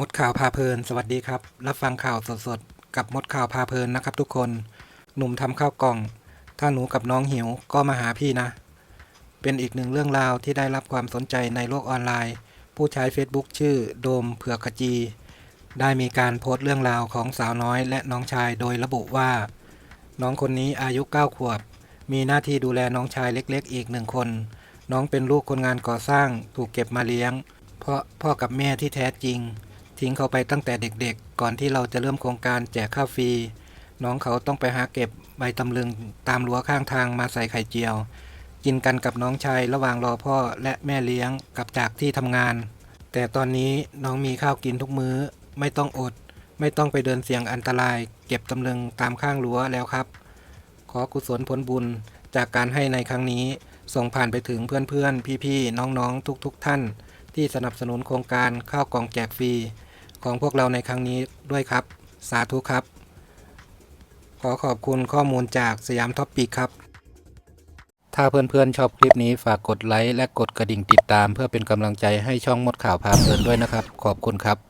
มดข่าวพาเพลิน สวัสดีครับ รับฟังข่าวสดๆ กับมดข่าวพาเพลินนะครับทุกคน หนุ่มทำข้าวกล่อง ถ้าหนูกับน้องหิวก็มาหาพี่นะ เป็นอีกหนึ่งเรื่องราวที่ได้รับความสนใจในโลกออนไลน์ ผู้ใช้ Facebook ชื่อโดมเผือกขจี ได้มีการโพสต์เรื่องราวของสาวน้อยและน้องชายโดยระบุว่า น้องคนนี้อายุ 9 ขวบ มีหน้าที่ดูแลน้องชายเล็กๆ อีกหนึ่งคน น้องเป็นลูกคนงานก่อสร้าง ถูกเก็บมาเลี้ยง เพราะพ่อกับแม่ที่แท้จริง ทิ้งเขาไปตั้งแต่เด็กๆ ก่อนที่เราจะเริ่มโครงการแจกข้าวฟรีน้องเขาต้องไปหาเก็บใบตำลึงตามรั้วข้างทางมาใส่ไข่เจียว กินกันกับน้องชายระหว่างรอพ่อและแม่เลี้ยงกลับจากที่ทำงาน แต่ตอนนี้น้องมีข้าวกินทุกมื้อ ไม่ต้องอด ไม่ต้องไปเดินเสี่ยงอันตราย เก็บตำลึงตามข้างรั้วแล้วครับ ขอกุศลผลบุญจากการให้ในครั้งนี้ ส่งผ่านไปถึงเพื่อนๆ พี่ๆ น้องๆ ทุกๆท่าน ที่สนับสนุนโครงการข้าวกล่องแจกฟรี ของพวกเราในครั้งนี้ด้วยครับ สาธุครับ ขอขอบคุณข้อมูลจากสยามท็อปปีครับ ถ้าเพื่อนๆชอบคลิปนี้ฝากกดไลค์และกดกระดิ่งติดตาม เพื่อเป็นกำลังใจให้ช่องมดข่าวพาเพลินด้วยนะครับ ขอบคุณครับ